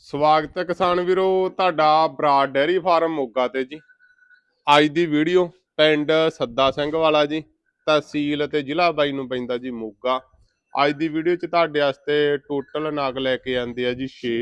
ਸਵਾਗਤ ਹੈ ਕਿਸਾਨ ਵੀਰੋ, ਤੁਹਾਡਾ ਬਰਾਡ ਡੈਰੀ ਫਾਰਮ ਮੋਗਾ ਤੇ ਜੀ। ਅੱਜ ਦੀ ਵੀਡੀਓ ਪਿੰਡ ਸੱਦਾ ਸਿੰਘ ਵਾਲਾ ਜੀ, ਤਹਿਸੀਲ ਅਤੇ ਜ਼ਿਲ੍ਹਾ ਬਾਈ ਨੂੰ ਪੈਂਦਾ ਜੀ ਮੋਗਾ। ਅੱਜ ਦੀ ਵੀਡੀਓ 'ਚ ਤੁਹਾਡੇ ਵਾਸਤੇ ਟੋਟਲ ਨਾਗ ਲੈ ਕੇ ਆਂਦੇ ਆ ਜੀ 6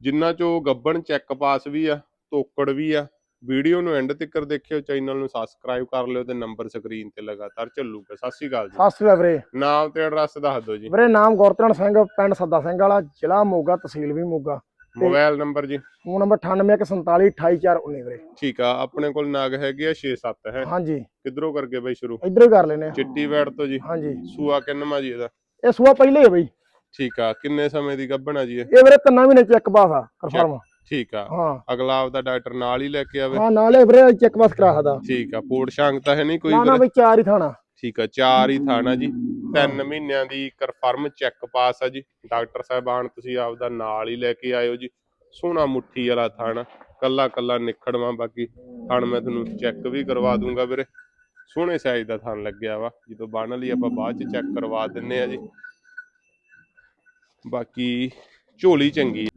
ਜਿਨ੍ਹਾਂ 'ਚੋਂ ਗੱਬਣ ਚੈੱਕ ਪਾਸ ਵੀ ਆ, ਤੋਕੜ ਵੀ ਆ ਵੀਡੀਓ ਨੂੰ ਐਂਡ ਤੱਕ ਦੇਖਿਓ ਚੈਨਲ ਨੂੰ ਸਬਸਕ੍ਰਾਈਬ ਕਰ ਲਿਓ ਤੇ ਨੰਬਰ ਸਕਰੀਨ ਤੇ ਲਗਾਤਾਰ ਚੱਲੂਗਾ। ਸਤਿ ਸ਼੍ਰੀ ਅਕਾਲ ਜੀ। ਸਤਿ ਸ੍ਰੀ ਅਕਾਲ ਵੀਰੇ। ਨਾਮ ਤੇ ਐਡਰੈਸ ਦੱਸ ਦਿਓ ਜੀ। ਵੀਰੇ ਨਾਮ ਗੁਰਤਰਨ ਸਿੰਘ ਪਿੰਡ ਸੱਦਾ ਸਿੰਘ ਵਾਲਾ ਜ਼ਿਲ੍ਹਾ ਮੋਗਾ ਤਹਿਸੀਲ ਵੀ ਮੋਗਾ। ਮੋਬਾਈਲ ਨੰਬਰ ਜੀ। ਫੋਨ ਨੰਬਰ 9814428419 ਵੀਰੇ। ਠੀਕ ਆ ਆਪਣੇ ਕੋਲ ਨਾਗ ਹੈਗੇ ਆ 6-7 ਹੈ। ਹਾਂਜੀ। ਕਿੱਧਰੋਂ ਕਰਕੇ ਬਈ ਸ਼ੁਰੂ? ਇਧਰੋਂ ਹੀ ਕਰ ਲੈਨੇ ਆ। ਚਿੱਟੀ ਵੈੜ ਤੋਂ ਜੀ। ਹਾਂਜੀ। ਸੂਆ ਕਿੰਨਵਾਂ ਜੀ ਇਹਦਾ? ਇਹ ਸੂਆ ਪਹਿਲੇ ਹੈ ਬਈ। ਠੀਕ ਆ ਕਿੰਨੇ ਸਮੇਂ ਦੀ ਗੱਭਣ ਜੀ ਇਹ? ਵੀਰੇ ਤਿੰਨਾਂ ਮਹੀਨੇ ਚੈੱਕ ਪਾਸ ਆ ਕਨਫਰਮ ਠੀਕ ਆ। ਹਾਂ। ਅਗਲਾ ਆਪਦਾ ਡਾਕਟਰ ਨਾਲ ਹੀ ਲੈ ਕੇ ਆਵੇ। ਹਾਂ ਨਾਲੇ ਵੀਰੇ ਚੈੱਕ ਪਾਸ ਕਰਾ ਸਕਦਾ। ਠੀਕ ਆ ਪੋੜ ਸ਼ਾਂਗ ਤਾਂ ਹੈ ਨਹੀਂ ਕੋਈ ਨਾ ਨਾ? ਬਈ ਚਾਰ ਹੀ ਥਾਣਾ। ਠੀਕ ਆ ਚਾਰ ਹੀ ਥਾਣਾ ਜੀ। ਤਿੰਨ ਮਹੀਨਿਆਂ ਦੀ ਕਨਫਰਮ ਚੈੱਕ ਪਾਸ ਆ ਜੀ। ਡਾਕਟਰ ਸਾਹਿਬਾਨ ਤੁਸੀਂ ਆਪਦਾ ਨਾਲ ਹੀ ਲੈ ਕੇ ਆਇਓ ਜੀ। ਸੋਹਣਾ ਮੁੱਠੀ ਵਾਲਾ ਥਾਣਾ। ਕੱਲਾ ਕੱਲਾ ਨਿਖੜਵਾ ਬਾਕੀ ਥਣ ਮੈਂ ਤੁਹਾਨੂੰ ਚੈੱਕ ਵੀ ਕਰਵਾ ਦੂੰਗਾ ਵੀਰੇ। ਸੋਹਣੇ ਸਾਈਜ਼ ਦਾ ਥਣ ਲੱਗਿਆ ਵਾ। ਜਦੋਂ ਬਣ ਲਈ ਆਪਾਂ ਬਾਅਦ ਚ ਚੈੱਕ ਕਰਵਾ ਦਿੰਨੇ ਆ ਜੀ। ਬਾਕੀ ਝੋਲੀ ਚੰਗੀ।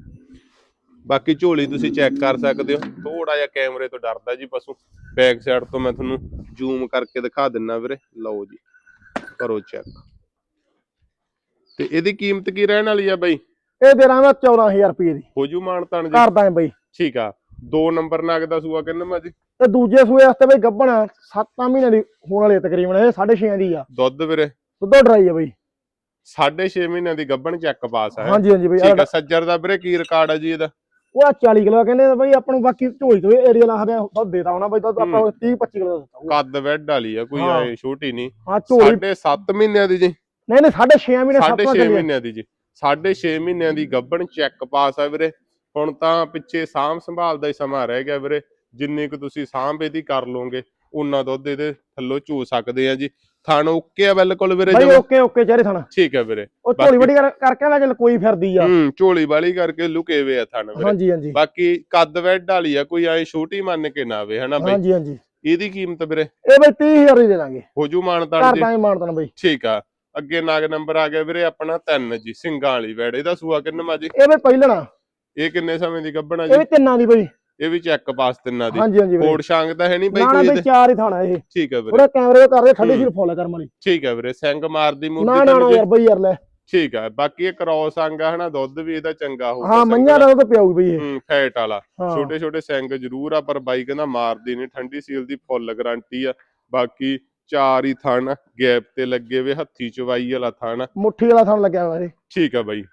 ਬਾਕੀ ਝੋਲੀ ਤੁਸੀਂ ਚੈੱਕ ਕਰ ਸਕਦੇ ਹੋ। ਥੋੜਾ ਜਿਹਾ ਕੈਮਰੇ ਤੋਂ ਡਰਦਾ ਜੀ ਪਸ਼ੂ। ਬੈਕ ਸਾਈਡ ਤੋਂ ਮੈਂ ਤੁਹਾਨੂੰ ਜ਼ੂਮ ਕਰਕੇ ਦਿਖਾ ਦਿੰਨਾ ਵੀਰੇ। ਲਓ ਜੀ ਕਰੋ ਚੈੱਕ ਤੇ ਇਹਦੀ ਕੀਮਤ ਕੀ ਰਹਿਣ ਵਾਲੀ ਆ ਬਾਈ? ਇਹ ਦੇ ਰਾਂ 14000 ਰੁਪਏ ਦੀ। ਹੋ ਜੂ ਮਾਨਤਾਨ ਜੀ। ਕਰਦਾ ਹੈ ਬਈ। ਠੀਕ ਆ। ਦੋ ਨੰਬਰ ਨਗ ਦਾ ਸੂਆ ਕਿੰਨਾ ਮਾ ਜੀ? ਤੇ ਦੂਜੇ ਸੂਏ ਵਾਸਤੇ ਬਈ ਗੱਬਣ 7 ਮਹੀਨੇ ਦੀ ਹੋਣ ਵਾਲੀ ਤਕਰੀਬਨ। ਇਹ 6.5 ਦੀ ਆ। ਦੁੱਧ ਵੀਰੇ? ਦੁੱਧੋ ਡਰਾਈ ਹੈ ਬਈ। 6.5 ਮਹੀਨਿਆਂ ਦੀ ਗੱਭਣ ਚੈੱਕ ਪਾਸ ਆ? ਹਾਂਜੀ ਹਾਂਜੀ ਬਈ। ਠੀਕ ਆ। ਸੱਜਰ ਦਾ ਵੀਰੇ ਕੀ ਰਿਕਾਰਡ ਆ ਜੀ ਇਹਦਾ? ਉਹ 40 ਕਿਲੋ ਕਹਿੰਦੇ ਬਈ ਆਪਾਂ ਨੂੰ ਬਾਕੀ ਝੋਲੀ ਤੋਂ ਏਰੀਆ ਲਾਹਦੇ ਆ ਦੁੱਧ ਦੇਤਾ ਹੋਣਾ ਬਈ ਦੁੱਧ ਆਪਾਂ 30 25 ਕਿਲੋ ਦਾ ਦਿੱਤਾ। ਕੱਦ ਵੈਡ ਵਾਲੀ ਆ ਕੋਈ। ਐ ਛੋਟੀ ਨਹੀਂ। ਹਾਂ ਝੋਲੀ ਸਾਢੇ 7 ਮਹੀਨਿਆਂ ਦੀ ਜੀ। ਨਹੀਂ ਨਹੀਂ 6.5 ਮਹੀਨੇ ਸਾਢੇ 6 ਸੱਤ ਮਹੀਨੇ ਮਹੀਨਿਆਂ ਦੀ ਜੀ। ਸਾਢੇ 6 ਮਹੀਨਿਆਂ ਦੀ ਗੱਭਣ ਚੈੱਕ ਪਾਸ ਆ ਵੀਰੇ। ਹੁਣ ਤਾਂ ਪਿੱਛੇ ਸਾਂਭ ਸੰਭਾਲ ਦਾ ਹੀ ਸਮਾਂ ਰਹਿ ਗਿਆ ਵੀਰੇ। ਜਿੰਨੀ ਕੁ ਤੁਸੀਂ ਸਾਂਭ ਇਹਦੀ ਕਰ ਲਓਗੇ ਉਨਾ ਦੁੱਧ ਇਹਦੇ ਥੱਲੋਂ ਚੋ ਸਕਦੇ ਆ ਜੀ। ਥਣ ਓਕੇ ਆ ਬਿਲਕੁਲ ਵੀਰੇ ਬਈ। ਓਕੇ ਓਕੇ ਚਾਰੇ ਥਾਣਾ। ਠੀਕ ਹੈ ਵੀਰੇ ਉਹ ਝੋਲੀ ਵੱਡੀ ਕਰ- ਕਰਕੇ ਨਾ ਚੱਲ ਕੋਈ ਫਿਰਦੀ ਆ। ਹੂੰ ਝੋਲੀ ਵਾਲੀ ਕਰਕੇ ਲੁਕੇ ਵੇ ਆ ਥਣ ਵੀਰੇ। ਹਾਂਜੀ ਹਾਂਜੀ। ਬਾਕੀ ਕੱਦ ਵੈਡ ਵਾਲੀ ਆ ਕੋਈ ਐ ਛੋਟੀ ਮੰਨ ਕੇ ਨਾ ਆਵੇ ਹਨਾ ਬਈ? ਹਾਂਜੀ ਹਾਂਜੀ। ਇਹਦੀ ਕੀਮਤ ਵੀਰੇ? ਇਹ ਬਈ 30000 ਦੀ ਦੇ ਦਾਂਗੇ। ਹੋਜੂ ਮਾਨਤਾਨ ਘਰ ਜੀ ਹੀ ਮਾਨਤਨ ਬਈ। ਠੀਕ ਆ। ਅੱਗੇ ਨਾਗ ਨੰਬਰ ਆ ਗਿਆ ਵੀਰੇ ਆਪਣਾ 3 ਜੀ ਸਿੰਘਾਂ ਵਾਲੀ ਵੈੜ ਇਹਦਾ ਸੂਆ ਕਿੰਨਾ ਜੀ? ਇਹ ਬਈ ਪਹਿਲਣਾ। ਇਹ ਕਿੰਨੇ ਸਮੇਂ ਦੀ ਗੱਭਣਾ ਇਹ ਜੀ? ਵੀ ਤਿੰਨਾਂ ਦੀ ਬਈ। ਇਹ ਵੀ ਚੈੱਕ ਪਾਸ ਤਿੰਨਾਂ ਦੀ। ਹਾਂਜੀ ਸ਼ਾਂਗ ਤਾਂ ਹੈ ਨਹੀਂ ਬਈ ਨਾ ਨਾ ਕੋਈ ਇਹਦੇ? ਚਾਰ ਹੀ ਥਾਣਾ ਇਹ। ਠੀਕ ਹੈ ਵੀਰੇ। ਕੈਮਰੇ ਤੋਂ ਕਰਦੇ ਠੰਡੀ ਹੂੰ। ਸੀ ਫੁੱਲ ਕਰਮ ਵਾਲੀ। ਠੀਕ ਹੈ ਵੀਰੇ ਸਿੰਘ ਮਾਰਦੀ ਮੂਰਤੀ ਨਾ ਤਾਂ ਨਾ ਯਾਰ ਬਈ ਯਾਰ ਲੈ। ਠੀਕ ਹੈ ਬਾਕੀ ਇਹ ਕ੍ਰੋਸ ਅੰਗ ਆ ਹਨਾ ਦੁੱਧ ਵੀ ਇਹਦਾ ਚੰਗਾ ਹੋਊਗਾ ਹਾਂ ਮੰਝਾਂ ਦਾ ਤਾਂ ਪਿਆਊ ਬਈ ਇਹ। ਹੂੰ ਫੈਟ ਵਾਲਾ। ਛੋਟੇ ਛੋਟੇ ਸਿੰਘ ਜ਼ਰੂਰ ਆ ਪਰ ਬਾਈ ਕਹਿੰਦਾ ਮਾਰਦੀ ਨਹੀਂ ਠੰਡੀ ਸੀਲ ਦੀ ਫੁੱਲ ਗਾਰੰਟੀ ਆ। ਬਾਕੀ ਚਾਰ ਹੀ ਥਣ ਗੈਪ ਤੇ ਲੱਗੇ ਵੇ ਹੱਥੀ ਚਵਾਈ ਵਾਲਾ ਥਣ ਮੁੱਠੀ ਵਾਲਾ ਥਾਣ ਲੱਗਿਆ ਹੋਇਆ ਇਹ। ਠੀਕ ਆ ਬਾਈ।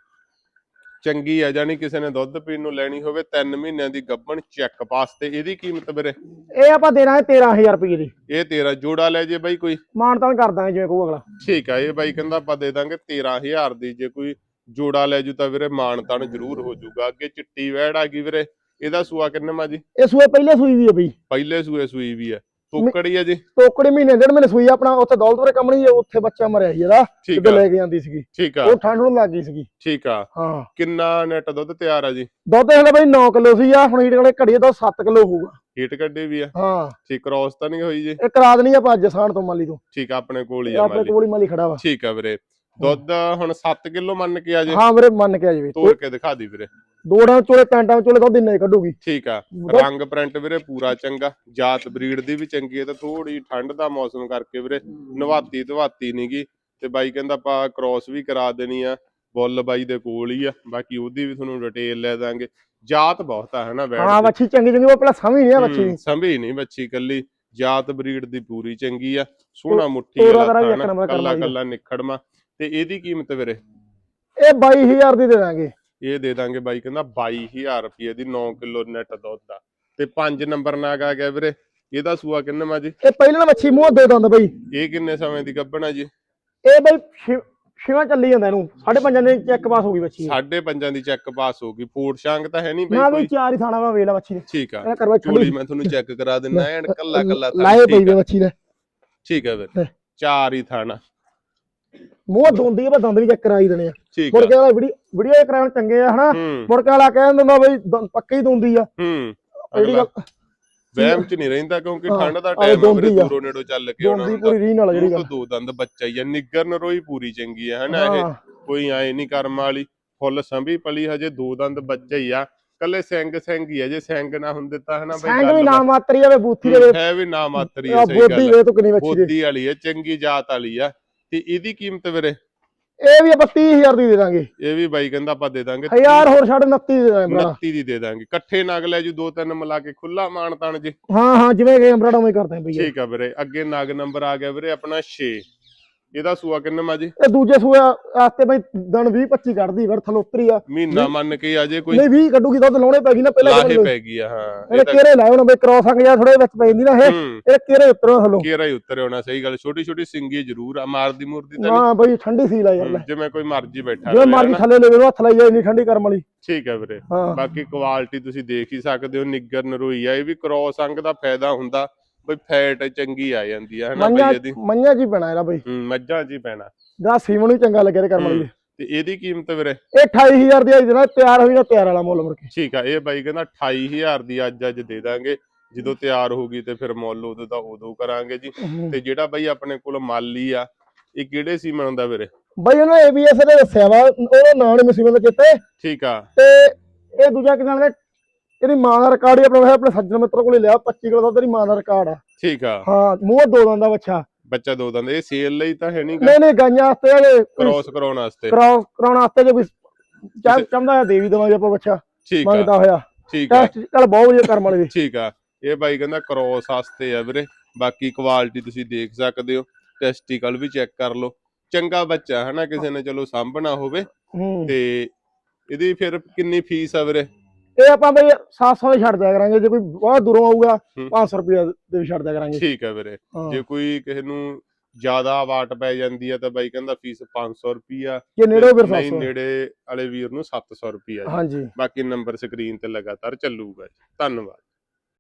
ਚੰਗੀ ਆ ਜਾਨੀ ਕਿਸੇ ਨੇ ਦੁੱਧ ਪੀਣ ਨੂੰ ਲੈਣੀ ਹੋਵੇ 3 ਮਹੀਨਿਆਂ ਦੀ ਗੱਭਣ ਚੈੱਕ ਪਾਸ ਤੇ ਇਹਦੀ ਕੀਮਤ ਵੀਰੇ? ਇਹ ਆਪਾਂ ਦੇ ਦਾਂਗੇ 13000 ਰੁਪਏ ਦੀ। ਇਹ ਤੇਰਾ ਜੋੜਾ ਲੈ ਜੇ ਬਾਈ ਕੋਈ। ਮਾਨਤਨ ਕਰ ਦਾਂਗੇ ਜਿਵੇਂ ਕਹੂ ਅਗਲਾ। ਠੀਕ ਆ ਇਹ ਬਾਈ ਕਹਿੰਦਾ ਆਪਾਂ ਦੇ ਦਾਂਗੇ 13000 ਦੀ। ਜੇ ਕੋਈ ਜੋੜਾ ਲੈ ਜੂ ਤਾਂ ਵੀਰੇ ਮਾਣ ਤਾਣ ਜ਼ਰੂਰ ਹੋ ਜਾਊਗਾ ਅੱਗੇ ਚਿੱਟੀ ਵੈੜ ਆ ਗਈ ਵੀਰੇ। ਇਹਦਾ ਸੂਆ ਕਿੰਨਾ ਮਾ ਜੀ? ਇਹ ਸੂਏ ਪਹਿਲੇ ਸੂਈ ਵੀ ਹੈ ਬਈ। ਪਹਿਲੇ ਸੂਏ ਸੂਈ ਵੀ ਆ। ਤੋਕੜੀ ਆ ਜੀ। ਟੋਕੜੀ ਮਹੀਨੇ ਡੇਢ ਮਹੀਨੇ ਸੂਈ ਆਪਣਾ ਉੱਥੇ ਦੌਲਤਪੁਰੇ ਕੰਮਣੀ ਉੱਥੇ ਬੱਚਾ ਮਰਿਆ ਸੀ ਇਹਦਾ ਆ। ਲੈ ਕੇ ਜਾਂਦੀ ਸੀਗੀ। ਠੀਕ ਆ। ਉਹ ਠੰਡ ਨੂੰ ਲੱਗ ਗਈ ਸੀਗੀ। ਠੀਕ ਆ। ਹਾਂ। ਕਿੰਨਾ ਨੈਟ ਦੁੱਧ ਤਿਆਰ ਆ ਜੀ? ਦੁੱਧ ਹਲੇ ਬਈ 9 ਕਿਲੋ ਸੀ ਆ ਹੁਣ ਹੀਟ ਵਾਲੇ ਘੜੀਏ ਤਾਂ 7 ਕਿਲੋ ਹੋਊਗਾ। ਹੀਟ ਕੱਢੀ ਵੀ ਆ। ਹਾਂ। ਠੀਕ ਕ੍ਰੋਸ ਤਾਂ ਨਹੀਂ ਹੋਈ ਜੀ? ਇਹ ਕਰਾ ਦੇਣੀ ਆਪਾਂ ਅੱਜ ਸਾਣ ਤੋਂ ਮਾਲੀ ਤੋਂ। ਠੀਕ ਆ ਆਪਣੇ ਕੋਲ ਹੀ ਆ ਆਪਣੇ ਮਾਲੀ। ਕੋਲ ਹੀ ਮਾਲੀ ਖੜਾ ਵਾ। ਠੀਕ ਆ ਵੀਰੇ। ਦੁੱਧ ਹੁਣ 7 ਕਿਲੋ ਮੰਨ ਕੇ ਆ ਜੇ? ਹਾਂ ਵੀਰੇ ਮੰਨ ਕੇ ਆ ਜਵੇ ਤੋੜ ਕੇ ਦਿਖਾ ਦੀ ਵੀਰੇ। ਦੋੜਾਂ ਚੋਲੇ ਪੈਂਟਾਂ ਚੋਲੇ ਦੁੱਧ ਇੰਨੇ ਕੱਢੂਗੀ। ਠੀਕ ਆ। ਰੰਗ ਪ੍ਰਿੰਟ ਵੀਰੇ ਪੂਰਾ ਚੰਗਾ। ਜਾਤ ਬਰੀਡ ਦੀ ਵੀ ਚੰਗੀ ਹੈ ਤੇ ਥੋੜੀ ਠੰਡ ਦਾ ਮੌਸਮ ਕਰਕੇ ਵੀਰੇ ਨਵਾਤੀ ਧਵਾਤੀ ਨੀਗੀ ਤੇ ਬਾਈ ਕਹਿੰਦਾ ਆਪਾਂ ਕ੍ਰੋਸ ਵੀ ਕਰਾ ਦੇਣੀ ਆ। ਬੁੱਲ ਬਾਈ ਦੇ ਕੋਲ ਹੀ ਆ। ਬਾਕੀ ਉਹਦੀ ਵੀ ਤੁਹਾਨੂੰ ਡਿਟੇਲ ਲੈ ਦਾਂਗੇ। ਜਾਤ ਬਹੁਤ ਆ ਹਨਾ ਹਾਂ ਬੈਠ ਬੱਚੀ ਚੰਗੀ ਚੰਗੀ ਉਹ ਪਹਿਲਾਂ ਸਮਝ ਨਹੀਂ ਆ ਬੱਚੀ ਸੰਭੀ ਨਹੀਂ ਬੱਚੀ ਕੱਲੀ। ਜਾਤ ਬਰੀਡ ਦੀ ਪੂਰੀ ਚੰਗੀ ਆ। ਸੋਹਣਾ ਮੁੱਠੀ ਵਾਲਾ ਕੱਲਾ। ਕੱਲਾ ਨਿਖੜਮਾ। ਤੇ ਇਹਦੀ ਕੀਮਤ ਵੀਰੇ? ਇਹ 22000 ਦੀ ਦੇ ਦਾਂਗੇ। ਇਹ ਦੇ ਦਾਂਗੇ ਬਾਈ ਕਹਿੰਦਾ 22000 ਰੁਪਏ ਦੀ 9 ਕਿਲੋ ਨੈਟ ਦੁੱਧ ਦਾ ਤੇ 5 ਨੰਬਰ ਨਾਗ ਆ ਗਿਆ ਵੀਰੇ ਇਹਦਾ ਸੂਆ ਕਿੰਨਾ ਮਾ ਜੀ? ਇਹ ਪਹਿਲਾਂ ਮੱਛੀ ਮੂੰਹ ਦੋ ਦੰਦ ਬਈ। ਇਹ ਕਿੰਨੇ ਸਮੇਂ ਦੀ ਗੱਭਣਾ ਜੀ? ਇਹ ਬਈ ਛੇਵਾਂ ਚੱਲੀ ਜਾਂਦਾ ਇਹਨੂੰ। ਸਾਢੇ ਪੰਜਾਂ ਦੇ ਚੈੱਕ ਪਾਸ ਹੋ ਗਈ ਬੱਚੀ ਸਾਢੇ ਪੰਜਾਂ ਦੀ ਚੈੱਕ ਪਾਸ ਹੋ ਗਈ। ਫੋੜ ਸ਼ਾਂਗ ਤਾਂ ਹੈ ਨਹੀਂ ਨਾ ਬਈ ਕੋਈ? ਚਾਰ ਹੀ ਥਾਣਾ ਵਾ ਵੇਲਾ ਬੱਚੀ ਨੇ ਠੀਕ ਆ। ਇਹ ਕਰਵਾ ਚੋਲੀ ਮੈਂ ਤੁਹਾਨੂੰ ਚੈੱਕ ਕਰਾ ਦਿੰਦਾ ਐਨ ਕੱਲਾ ਕੱਲਾ ਲਾਏ ਪਈ ਬੱਚੀ ਨੇ ਠੀਕ ਆ ਵੀਰੇ। ਚਾਰ ਹੀ ਥਾਣਾ। ਮੂੰਹ ਦੋਂਦੀ ਆ ਪਰ ਦੰਦ ਵੀ ਚੈੱਕ ਕਰਾਈ ਦੇਣੇ ਆ। ਠੀਕ ਮੁੜ ਆ। ਕੇ ਵਾਲਾ ਵੀਡੀਓ ਵੀਡੀਓ ਕਰਾਉਣ ਚੰਗੇ ਆ ਹਨਾ? ਹੂੰ। ਮੁੜ ਕੇ ਵਾਲਾ ਕਹਿ ਦਿੰਦਾ ਬਈ ਪੱਕੀ ਦੋਂਦੀ ਆ। ਹੂੰ। ਜਿਹੜੀ ਅਗਲਾ ਗੱਲ ਵਹਿਮ ਚ ਨਹੀਂ ਰਹਿੰਦਾ ਕਿਉਂਕਿ ਹਾਂ, ਠੰਡ ਦਾ ਟਾਈਮ ਆ ਦੋਂਦੀ ਆ। ਦੂਰੋਂ ਨੇੜੋਂ ਚੱਲ ਕੇ ਆਉਣਾ ਦੋਂਦੀ ਪੂਰੀ ਰੀਨ ਵਾਲਾ ਜਿਹੜੀ ਗੱਲ। ਦੋ ਦੰਦ ਬੱਚਾ ਹੀ ਆ। ਨਿੱਗਰ ਨਰੋਈ ਪੂਰੀ ਚੰਗੀ ਆ ਹਨਾ? ਇਹ ਹਾਂ। ਕੋਈ ਆਏ ਨਹੀਂ ਕਰਮ ਵਾਲੀ। ਫੁੱਲ ਸੰਭੀ ਪਲੀ ਹਜੇ ਦੋ ਦੰਦ ਬੱਚਾ ਹੀ ਆ। ਕੱਲੇ ਸਿੰਘ ਸਿੰਘ ਹੀ ਆ ਜੇ ਸਿੰਘ ਨਾ ਹੁੰਦੇ ਤਾਂ ਹਨਾ? ਬਈ ਸਿੰਘ ਵੀ ਨਾ ਮਾਤਰੀ ਆਵੇ ਬੂਥੀ ਦੇ ਹੈ ਵੀ ਨਾ ਮਾਤਰੀ ਆ, ਆ ਸਹੀ ਬੋਦੀ ਗੱਲ ਵੇ ਤੂੰ ਕਿੰਨੀ ਬੱਚੀ ਬੋਦੀ ਵਾਲੀ ਹੈ ਚੰਗੀ ਜਾਤ ਵਾਲੀ ਆ। ਤੇ ਇਹਦੀ ਕੀਮਤ ਵੀਰੇ? ਇਹ ਵੀ ਆਪਾਂ 30000 ਦੀ ਦੇ ਦਾਂਗੇ। ਇਹ ਵੀ ਬਾਈ ਕਹਿੰਦਾ ਆਪਾਂ ਦੇ ਦਾਂਗੇ ਹਜ਼ਾਰ ਹੋਰ ਛੱਡ 29 ਦੀ ਦਾਂਗੇ ਭਰਾ। 29 ਦੀ ਦੇ ਦਾਂਗੇ। ਇਕੱਠੇ ਨਗ ਲੈ ਜੂ ਦੋ ਤਿੰਨ ਮਿਲਾ ਕੇ ਖੁੱਲਾ ਮਾਨ ਤਾਨ ਜੀ। ਹਾਂ ਹਾਂ ਜਿਵੇਂ ਕਿ ਅੰਬਰੜਾ ਉਵੇਂ ਕਰਦੇ ਆ ਭਈਆ। ਠੀਕ ਆ ਵੀਰੇ ਅੱਗੇ ਨਗ ਨੰਬਰ ਆ ਗਿਆ ਵੀਰੇ ਆਪਣਾ 6 ਇਹਦਾ ਸੂਆ ਕਿੰਨਾ ਮਾ ਜੀ? ਇਹ ਦੂਜੇ ਸੂਏ ਆਸਤੇ ਬਈ ਦਿਨ 20 25 ਕੱਢਦੀ ਫਿਰ ਥਲੋਤਰੀ ਆ। ਮਹੀਨਾ ਮੰਨ ਕੇ ਆ ਜੇ ਕੋਈ ਨਹੀਂ 20 ਕੱਢੂਗੀ ਦੁੱਧ ਲਾਉਣੇ ਪੈ ਗਈ ਨਾ ਪਹਿਲਾਂ ਲਾਹੇ ਪੈ ਗਈ ਆ ਹਾਂ ਇਹ ਕਿਹੜੇ ਲਾਏ ਹੁਣ ਬਈ? ਕ੍ਰੋਸਿੰਗ ਜਾਂ ਥੋੜੇ ਵਿੱਚ ਪੈ ਜਾਂਦੀ ਨਾ ਇਹ। ਇਹ ਕਿਹੜੇ ਉਤਰੋ ਥੱਲੋਂ? ਕੇਰਾ ਹੀ ਉੱਤਰੇ ਹੋਣਾ ਸਹੀ ਗੱਲ ਛੋਟੀ ਛੋਟੀ ਸਿੰਗੀ ਜ਼ਰੂਰ ਆ ਮਾਰਦੀ ਮੂਰਦੀ ਤਾਂ ਹਾਂ ਬਈ ਠੰਡੀ ਸੀ ਲਾ ਯਾਰ ਨਹੀਂ ਜਿਵੇਂ ਕੋਈ ਮਰਜ਼ੀ ਬੈਠਾ ਰਵੇ, ਮਰਜ਼ੀ। ਥੱਲੇ ਲੈ ਲਓ ਹੱਥ ਲਾਈ ਜਾਏ ਇੰਨੀ ਠੰਡੀ ਕਰਮ ਵਾਲੀ। ਠੀਕ ਹੈ ਵੀਰੇ। ਬਾਕੀ ਕੁਆਲਿਟੀ ਤੁਸੀਂ ਦੇਖ ਹੀ ਸਕਦੇ ਹੋ ਨਿੱਗਰ ਨਰੋਈ ਆ ਇਹ ਵੀ ਕ੍ਰੋਸ ਅੰਗ ਦਾ ਫਾਇਦਾ ਹੁੰਦਾ। ਬਈ ਫੈਟ ਚੰਗੀ ਆ ਜਾਂਦੀ ਆ ਹਨਾ ਬਈ ਇਹਦੀ। ਮੰਨਿਆ ਜੀ ਪੈਣਾ ਇਹਦਾ ਬਈ। ਹੂੰ, ਮੱਝਾਂ ਹੀ ਪੈਣਾ। ਦਾ ਸੀਮਨ ਨੂੰ ਚੰਗਾ ਲੱਗਿਆ ਤੇ ਕਰਮ ਵਾਲੀ ਹੂੰ। ਤੇ ਇਹਦੀ ਕੀਮਤ ਵੀਰੇ? ਇਹ 28000 ਦੀ ਆਈ ਦੇਣਾ ਤਿਆਰ ਹੋਈ ਨਾ ਤਿਆਰ ਵਾਲਾ ਮੁੱਲ ਮੁੜ ਕੇ। ਠੀਕ ਆ ਇਹ ਬਾਈ ਕਹਿੰਦਾ 28000 ਦੀ ਅੱਜ ਅੱਜ ਦੇ ਦਾਂਗੇ। ਜਦੋਂ ਤਿਆਰ ਹੋਗੀ ਤੇ ਫਿਰ ਮੁੱਲ ਉਦੋਂ ਦਾ ਉਦੋਂ ਕਰਾਂਗੇ ਜੀ। ਤੇ ਜਿਹੜਾ ਬਾਈ ਆਪਣੇ ਕੋਲ ਮਾਲੀ ਆ ਇਹ ਕਿਹੜੇ ਸੀਮਨ ਹੁੰਦਾ ਵੀਰੇ? ਬਈ ਉਹਨਾਂ ਏਬੀਐਸ ਦੇ ਦੱਸਿਆ ਵਾ ਉਹਦਾ ਨਾਂ ਨਹੀਂ ਮਸੀਬਤ ਚਿੱਤੇ ਠੀਕ ਆ। ਤੇ ਇਹ ਦੂਜਾ ਕਿਸਾਨ ਦੇ ਇਹਦੀ ਮਾਂ ਦਾ ਰਿਕਾਰਡ ਹੀ ਆਪਣਾ ਆਪਣੇ ਸੱਜਣ ਮਿੱਤਰ ਕੋਲੇ ਲਿਆ 25 ਕਿਲੋ ਦਾ ਤੇਰੀ ਮਾਂ ਦਾ ਰਿਕਾਰਡ ਆ। ਠੀਕ ਆ। ਹਾਂ ਮੂੰਹ ਦੋ ਦੰਦ ਦਾ ਬੱਚਾ। ਬੱਚਾ ਦੋ ਦੰਦ ਇਹ ਸੇਲ ਲਈ ਤਾਂ ਹੈ ਨਹੀਂ ਨਹੀਂ ਨਹੀਂ ਗਾਈਆਂ ਵਾਸਤੇ ਇਹ। ਕ੍ਰੋਸ ਕਰਾਉਣ ਵਾਸਤੇ। ਕਰਾਉ ਕਰਾਉਣ ਵਾਸਤੇ ਜੇ ਕੋਈ ਚਾਹੁੰਦਾ ਹੈ ਦੇ ਵੀ ਦੇਵਾਂਗੇ ਆਪਾਂ ਬੱਚਾ। ਠੀਕ ਆ। ਮੰਗਦਾ ਹੋਇਆ। ਠੀਕ ਆ। ਚੱਲ ਬਹੁਤ ਵਧੀਆ ਕਰਮ ਵਾਲੇ। ਦੇ ਠੀਕ ਆ। ਇਹ ਬਾਈ ਕਹਿੰਦਾ ਕ੍ਰੋਸ ਵਾਸਤੇ ਆ ਵੀਰੇ। ਬਾਕੀ ਕੁਆਲਿਟੀ ਤੁਸੀਂ ਦੇਖ ਸਕਦੇ ਹੋ। ਟੈਸਟੀਕਲ ਵੀ ਚੈੱਕ ਕਰ ਲਓ। ਚੰਗਾ ਬੱਚਾ ਹਨਾ ਕਿਸੇ ਨੇ ਚਲੋ ਸਾਂਭਣਾ ਹੋਵੇ। ਤੇ ਇਹਦੀ ਫਿਰ ਕਿੰਨੀ ਫੀਸ ਆ ਵੀਰੇ? ਇਹ ਆਪਾਂ ਬਈ 700 ਦੇ ਛੱਡ ਦਿਆ ਕਰਾਂਗੇ ਜੇ ਕੋਈ ਬਹੁਤ ਦੂਰੋਂ ਆਊਗਾ ਹੂੰ। 500 ਰੁਪਏ ਦੇ ਵੀ ਛੱਡ ਦਿਆ ਕਰਾਂਗੇ। ਠੀਕ ਆ ਵੀਰੇ। ਹਾਂ। ਜੇ ਕੋਈ ਕਿਸੇ ਨੂੰ ਜ਼ਿਆਦਾ ਵਾਟ ਪੈ ਜਾਂਦੀ ਆ ਤਾਂ ਬਾਈ ਕਹਿੰਦਾ ਫੀਸ 500 ਰੁਪਿਆ ਜੇ ਨੇੜੇ ਫਿਰ ਨਹੀਂ 700 ਨੇੜੇ ਵਾਲੇ ਵੀਰ ਨੂੰ 700 ਰੁਪਿਆ ਹਾਂਜੀ। ਬਾਕੀ ਨੰਬਰ ਸਕਰੀਨ ਤੇ ਲਗਾਤਾਰ ਚੱਲੂਗਾ। ਧੰਨਵਾਦ।